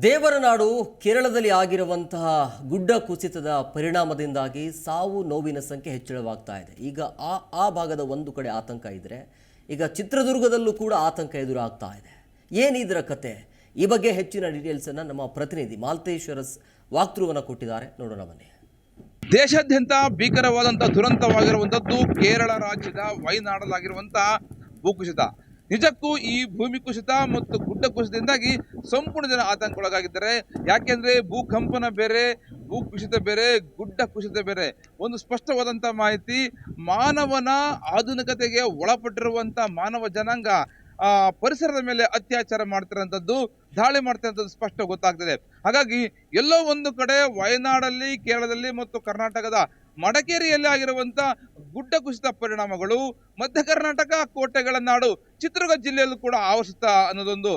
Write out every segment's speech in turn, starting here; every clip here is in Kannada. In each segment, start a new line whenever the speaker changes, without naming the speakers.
ದೇವರ ನಾಡು ಕೇರಳದಲ್ಲಿ ಆಗಿರುವಂತಹ ಗುಡ್ಡ ಕುಸಿತದ ಪರಿಣಾಮದಿಂದಾಗಿ ಸಾವು ನೋವಿನ ಸಂಖ್ಯೆ ಹೆಚ್ಚಳವಾಗ್ತಾ ಇದೆ. ಈಗ ಆ ಆ ಭಾಗದ ಒಂದು ಕಡೆ ಆತಂಕ ಇದ್ದರೆ ಈಗ ಚಿತ್ರದುರ್ಗದಲ್ಲೂ ಕೂಡ ಆತಂಕ ಎದುರಾಗ್ತಾ ಇದೆ. ಏನಿದರ ಕತೆ? ಈ ಬಗ್ಗೆ ಹೆಚ್ಚಿನ ಡೀಟೇಲ್ಸನ್ನು ನಮ್ಮ ಪ್ರತಿನಿಧಿ ಮಾಲ್ತೇಶ್ವರಸ್ ವಾಕ್ತೃವನ್ನು ಕೊಟ್ಟಿದ್ದಾರೆ. ನೋಡೋಣ ಬನ್ನಿ.
ದೇಶಾದ್ಯಂತ ಭೀಕರವಾದಂಥ ದುರಂತವಾಗಿರುವಂಥದ್ದು ಕೇರಳ ರಾಜ್ಯದ ವಯನಾಡಲಾಗಿರುವಂಥ ಭೂಕುಸಿತ. ನಿಜಕ್ಕೂ ಈ ಭೂಮಿ ಕುಸಿತ ಮತ್ತು ಗುಡ್ಡ ಕುಸಿತದಿಂದಾಗಿ ಸಂಪೂರ್ಣ ಜನ ಆತಂಕಕ್ಕೊಳಗಾಗಿದ್ದಾರೆ. ಯಾಕೆಂದ್ರೆ ಭೂಕಂಪನ ಬೇರೆ, ಭೂ ಕುಸಿತ ಬೇರೆ, ಗುಡ್ಡ ಕುಸಿತ ಬೇರೆ. ಒಂದು ಸ್ಪಷ್ಟವಾದಂಥ ಮಾಹಿತಿ, ಮಾನವನ ಆಧುನಿಕತೆಗೆ ಒಳಪಟ್ಟಿರುವಂತ ಮಾನವ ಜನಾಂಗ ಪರಿಸರದ ಮೇಲೆ ಅತ್ಯಾಚಾರ ಮಾಡ್ತಿರೋಂಥದ್ದು, ದಾಳಿ ಮಾಡ್ತಿರೋಂಥದ್ದು ಸ್ಪಷ್ಟ ಗೊತ್ತಾಗ್ತದೆ. ಹಾಗಾಗಿ ಎಲ್ಲೋ ಒಂದು ಕಡೆ ವಯನಾಡಲ್ಲಿ, ಕೇರಳದಲ್ಲಿ ಮತ್ತು ಕರ್ನಾಟಕದ ಮಡಕೇರಿಯಲ್ಲಿ ಆಗಿರುವಂಥ ಗುಡ್ಡ ಕುಸಿತ ಪರಿಣಾಮಗಳು ಮಧ್ಯ ಕರ್ನಾಟಕ ಕೋಟೆಗಳ ನಾಡು ಚಿತ್ರದುರ್ಗ ಜಿಲ್ಲೆಯಲ್ಲೂ ಕೂಡ ಆವರಿಸುತ್ತಾ ಅನ್ನೋದೊಂದು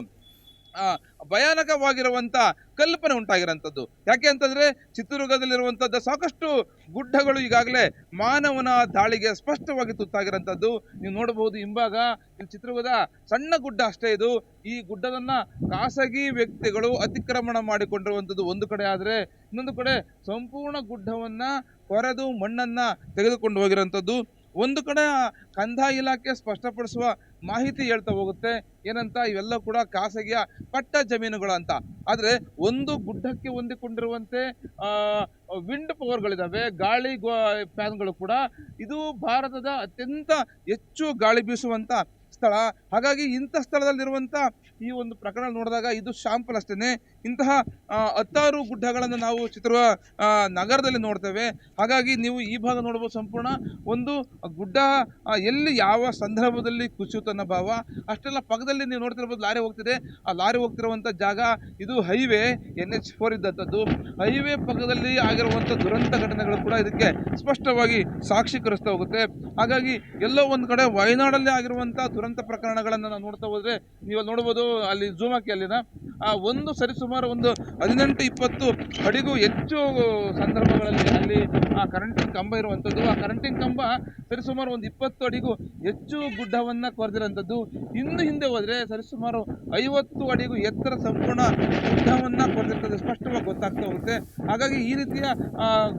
ಆ, ಭಯಾನಕವಾಗಿರುವಂತ ಕಲ್ಪನೆ ಉಂಟಾಗಿರೋಂಥದ್ದು ಯಾಕೆ ಅಂತಂದರೆ ಚಿತ್ರದುರ್ಗದಲ್ಲಿರುವಂಥದ್ದು ಸಾಕಷ್ಟು ಗುಡ್ಡಗಳು ಈಗಾಗಲೇ ಮಾನವನ ದಾಳಿಗೆ ಸ್ಪಷ್ಟವಾಗಿ ತುತ್ತಾಗಿರೋಂಥದ್ದು ನೀವು ನೋಡಬಹುದು ಹಿಂಭಾಗ ಇಲ್ಲಿ ಚಿತ್ರದುರ್ಗದ ಸಣ್ಣ ಗುಡ್ಡ ಅಷ್ಟೇ ಇದು. ಈ ಗುಡ್ಡದನ್ನ ಖಾಸಗಿ ವ್ಯಕ್ತಿಗಳು ಅತಿಕ್ರಮಣ ಮಾಡಿಕೊಂಡಿರುವಂಥದ್ದು ಒಂದು ಕಡೆ ಆದರೆ ಇನ್ನೊಂದು ಕಡೆ ಸಂಪೂರ್ಣ ಗುಡ್ಡವನ್ನ ಕೊರೆದು ಮಣ್ಣನ್ನ ತೆಗೆದುಕೊಂಡು ಹೋಗಿರೋಂಥದ್ದು ಒಂದು ಕಡೆ ಕಂದಾಯ ಇಲಾಖೆ ಸ್ಪಷ್ಟಪಡಿಸುವ ಮಾಹಿತಿ ಹೇಳ್ತಾ ಹೋಗುತ್ತೆ. ಏನಂತ? ಇವೆಲ್ಲ ಕೂಡ ಖಾಸಗಿಯ ಪಟ್ಟ ಜಮೀನುಗಳು ಅಂತ. ಆದರೆ ಒಂದು ಗುಡ್ಡಕ್ಕೆ ಹೊಂದಿಕೊಂಡಿರುವಂತೆ ವಿಂಡ್ ಪವರ್ಗಳಿದ್ದಾವೆ ಗಾಳಿ ಫ್ಯಾನ್ಗಳು ಕೂಡ. ಇದು ಭಾರತದ ಅತ್ಯಂತ ಹೆಚ್ಚು ಗಾಳಿ ಬೀಸುವಂತ ಸ್ಥಳ. ಹಾಗಾಗಿ ಇಂಥ ಸ್ಥಳದಲ್ಲಿರುವಂಥ ಈ ಒಂದು ಪ್ರಕರಣ ನೋಡಿದಾಗ ಇದು ಶಾಂಪಲ್ ಅಷ್ಟೇನೆ. ಇಂತಹ ಹತ್ತಾರು ಗುಡ್ಡಗಳನ್ನು ನಾವು ಚಿತ್ರದುರ್ಗ ನಗರದಲ್ಲಿ ನೋಡ್ತೇವೆ. ಹಾಗಾಗಿ ನೀವು ಈ ಭಾಗ ನೋಡ್ಬೋದು ಸಂಪೂರ್ಣ. ಒಂದು ಗುಡ್ಡ ಎಲ್ಲಿ ಯಾವ ಸಂದರ್ಭದಲ್ಲಿ ಕುಸಿಯುತ್ತನ್ನ ಭಾವ. ಅಷ್ಟೆಲ್ಲ ಪಕ್ಕದಲ್ಲಿ ನೀವು ನೋಡ್ತಿರ್ಬೋದು ಲಾರಿ ಹೋಗ್ತಿದೆ. ಆ ಲಾರಿ ಹೋಗ್ತಿರುವಂಥ ಜಾಗ ಇದು ಹೈವೇ ಎನ್ ಎಚ್ ಫೋರ್ ಇದ್ದಂಥದ್ದು ಹೈವೇ ಪಕ್ಕದಲ್ಲಿ ಆಗಿರುವಂಥ ದುರಂತ ಘಟನೆಗಳು ಕೂಡ ಇದಕ್ಕೆ ಸ್ಪಷ್ಟವಾಗಿ ಸಾಕ್ಷೀಕರಿಸ್ತಾ ಹೋಗುತ್ತೆ. ಹಾಗಾಗಿ ಎಲ್ಲೋ ಒಂದು ಕಡೆ ವಯನಾಡಲ್ಲಿ ಆಗಿರುವಂಥ ದುರಂತ ಪ್ರಕರಣಗಳನ್ನು ನಾವು ನೋಡ್ತಾ ಹೋದ್ರೆ ನೀವು ನೋಡ್ಬೋದು, ಅಲ್ಲಿ ಜೂಮ್ ಹಾಕಿ ಅಲ್ಲಿನ ಆ, ಒಂದು ಸರಿಸುಮಾರು ಒಂದು ಹದಿನೆಂಟು, ಇಪ್ಪತ್ತು ಅಡಿಗೂ ಹೆಚ್ಚು ಸಂದರ್ಭಗಳಲ್ಲಿ ಅಲ್ಲಿ ಆ ಕರೆಂಟಿನ ಕಂಬ ಇರುವಂಥದ್ದು ಆ ಕರೆಂಟಿನ ಕಂಬ ಸರಿಸುಮಾರು ಒಂದು ಇಪ್ಪತ್ತು ಅಡಿಗೂ ಹೆಚ್ಚು ಗುಡ್ಡವನ್ನು ಕೊರೆದಿರುವಂಥದ್ದು ಇನ್ನು ಹಿಂದೆ ಹೋದರೆ ಸರಿಸುಮಾರು ಐವತ್ತು ಅಡಿಗೂ ಎತ್ತರ ಸಂಪೂರ್ಣ ಗುಡ್ಡವನ್ನು ಕೊರೆದಿರ್ತದೆ. ಸ್ಪಷ್ಟವಾಗಿ ಗೊತ್ತಾಗ್ತಾ ಹೋಗುತ್ತೆ. ಹಾಗಾಗಿ ಈ ರೀತಿಯ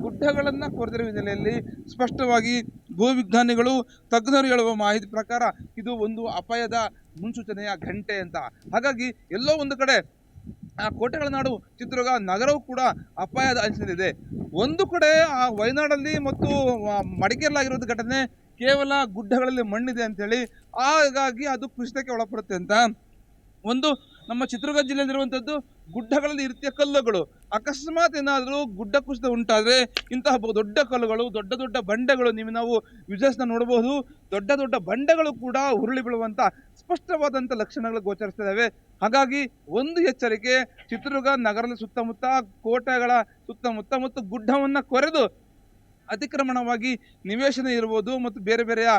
ಗುಡ್ಡಗಳನ್ನು ಕೊರೆದಿರುವ ಹಿನ್ನೆಲೆಯಲ್ಲಿ ಸ್ಪಷ್ಟವಾಗಿ ಭೂವಿಜ್ಞಾನಿಗಳು ತಜ್ಞರು ಹೇಳುವ ಮಾಹಿತಿ ಪ್ರಕಾರ ಇದು ಒಂದು ಅಪಾಯದ ಮುನ್ಸೂಚನೆಯ ಗಂಟೆ ಅಂತ. ಹಾಗಾಗಿ ಎಲ್ಲೋ ಒಂದು ಕಡೆ ಆ ಕೋಟೆಗಳ ನಾಡು ಚಿತ್ರದುರ್ಗ ನಗರವು ಕೂಡ ಅಪಾಯದ ಅಂಚಿನಲ್ಲಿದೆ ಒಂದು ಕಡೆ ಆ ವಯನಾಡಲ್ಲಿ ಮತ್ತು ಮಡಿಕೇರಲಾಗಿರುವ ಘಟನೆ ಕೇವಲ ಗುಡ್ಡಗಳಲ್ಲಿ ಮಣ್ಣಿದೆ ಅಂತೇಳಿ, ಹಾಗಾಗಿ ಅದು ಕುಸಿತಕ್ಕೆ ಒಳಪಡುತ್ತೆ ಅಂತ. ಒಂದು ನಮ್ಮ ಚಿತ್ರದುರ್ಗ ಜಿಲ್ಲೆಯಲ್ಲಿರುವಂಥದ್ದು ಗುಡ್ಡಗಳಲ್ಲಿ ಇರ್ತಿಯ ಕಲ್ಲುಗಳು. ಅಕಸ್ಮಾತ್ ಏನಾದರೂ ಗುಡ್ಡ ಕುಸಿತ ಉಂಟಾದರೆ ಇಂತಹ ದೊಡ್ಡ ಕಲ್ಲುಗಳು, ದೊಡ್ಡ ದೊಡ್ಡ ಬಂಡೆಗಳು ನೀವು ನಾವು ವಿಜಸ್ನ ನೋಡಬಹುದು. ದೊಡ್ಡ ದೊಡ್ಡ ಬಂಡೆಗಳು ಕೂಡ ಉರುಳಿ ಬೀಳುವಂಥ ಸ್ಪಷ್ಟವಾದಂಥ ಲಕ್ಷಣಗಳು ಗೋಚರಿಸ್ತಿದ್ದಾವೆ ಹಾಗಾಗಿ ಒಂದು ಎಚ್ಚರಿಕೆ ಚಿತ್ರದುರ್ಗ ನಗರದ ಸುತ್ತಮುತ್ತ, ಕೋಟೆಗಳ ಸುತ್ತಮುತ್ತ ಮತ್ತು ಗುಡ್ಡವನ್ನು ಕೊರೆದು ಅತಿಕ್ರಮಣವಾಗಿ ನಿವೇಶನ ಇರ್ಬೋದು ಮತ್ತು ಬೇರೆ ಬೇರೆಯ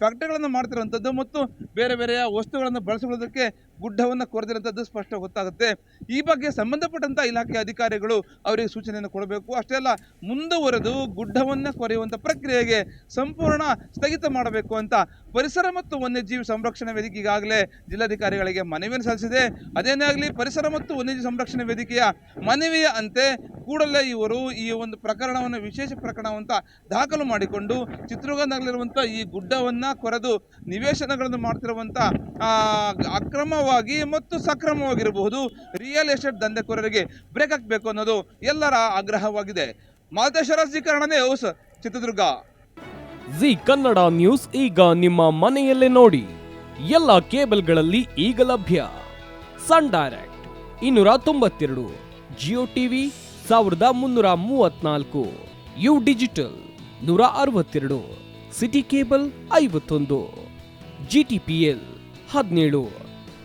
ಫ್ಯಾಕ್ಟ್ರಿಗಳನ್ನು ಮಾಡ್ತಿರುವಂಥದ್ದು ಮತ್ತು ಬೇರೆ ಬೇರೆಯ ವಸ್ತುಗಳನ್ನು ಬಳಸಿಕೊಳ್ಳೋದಕ್ಕೆ ಗುಡ್ಡವನ್ನು ಕೊರೆದಿರುವಂಥದ್ದು ಸ್ಪಷ್ಟ ಗೊತ್ತಾಗುತ್ತೆ. ಈ ಬಗ್ಗೆ ಸಂಬಂಧಪಟ್ಟಂಥ ಇಲಾಖೆ ಅಧಿಕಾರಿಗಳು ಅವರಿಗೆ ಸೂಚನೆಯನ್ನು ಕೊಡಬೇಕು. ಅಷ್ಟೇ ಅಲ್ಲ ಮುಂದುವರೆದು ಗುಡ್ಡವನ್ನು ಕೊರೆಯುವಂಥ ಪ್ರಕ್ರಿಯೆಗೆ ಸಂಪೂರ್ಣ ಸ್ಥಗಿತ ಮಾಡಬೇಕು ಅಂತ ಪರಿಸರ ಮತ್ತು ವನ್ಯಜೀವಿ ಸಂರಕ್ಷಣಾ ವೇದಿಕೆ ಈಗಾಗಲೇ ಜಿಲ್ಲಾಧಿಕಾರಿಗಳಿಗೆ ಮನವಿಯನ್ನು ಸಲ್ಲಿಸಿದೆ. ಅದೇನೇ ಆಗಲಿ ಪರಿಸರ ಮತ್ತು ವನ್ಯಜೀವಿ ಸಂರಕ್ಷಣಾ ವೇದಿಕೆಯ ಮನವಿಯ ಅಂತೆ ಕೂಡಲೇ ಇವರು ಈ ಒಂದು ಪ್ರಕರಣವನ್ನು ವಿಶೇಷ ಪ್ರಕರಣವಂತ ದಾಖಲು ಮಾಡಿಕೊಂಡು ಚಿತ್ರದುರ್ಗ ನಗರಲ್ಲಿರುವಂಥ ಈ ಗುಡ್ಡವನ್ನು ಕೊರೆದು ನಿವೇಶನಗಳನ್ನು ಮಾಡ್ತಿರುವಂಥ ಆ, ಅಕ್ರಮವಾಗಿ ಮತ್ತು ಸಕ್ರಮವಾಗಿರಬಹುದು. ರಿಯಲ್ ಎಸ್ಟೇಟ್ ದಂಧೆಕೋರರಿಗೆ ಬ್ರೇಕ್ ಹಾಕಬೇಕು ಅನ್ನೋದು ಎಲ್ಲರ ಆಗ್ರಹವಾಗಿದೆ. ಮಾಲ್ತೇಶ್ವರ ಜೀಕರಣ news Chitradurga.
Zee Kannada news ಈಗ ನಿಮ್ಮ ಮನೆಯಲ್ಲೇ ನೋಡಿ. ಎಲ್ಲ ಕೇಬಲ್ಗಳಲ್ಲಿ ಈಗ ಲಭ್ಯ. ಸನ್ ಡೈರೆಕ್ಟ್ ಇನ್ನೂರ ತೊಂಬತ್ತೆರಡು ಜಿಯೋ ಟಿವಿ ಸಾವಿರದ ಮುನ್ನೂರ ಮೂವತ್ನಾಲ್ಕು ಯು ಡಿಜಿಟಲ್ ನೂರ ಅರವತ್ತೆರಡು ಸಿಟಿ ಕೇಬಲ್ ಐವತ್ತೊಂದು ಜಿ ಟಿ ಪಿ ಎಲ್ ಹದಿನೇಳು.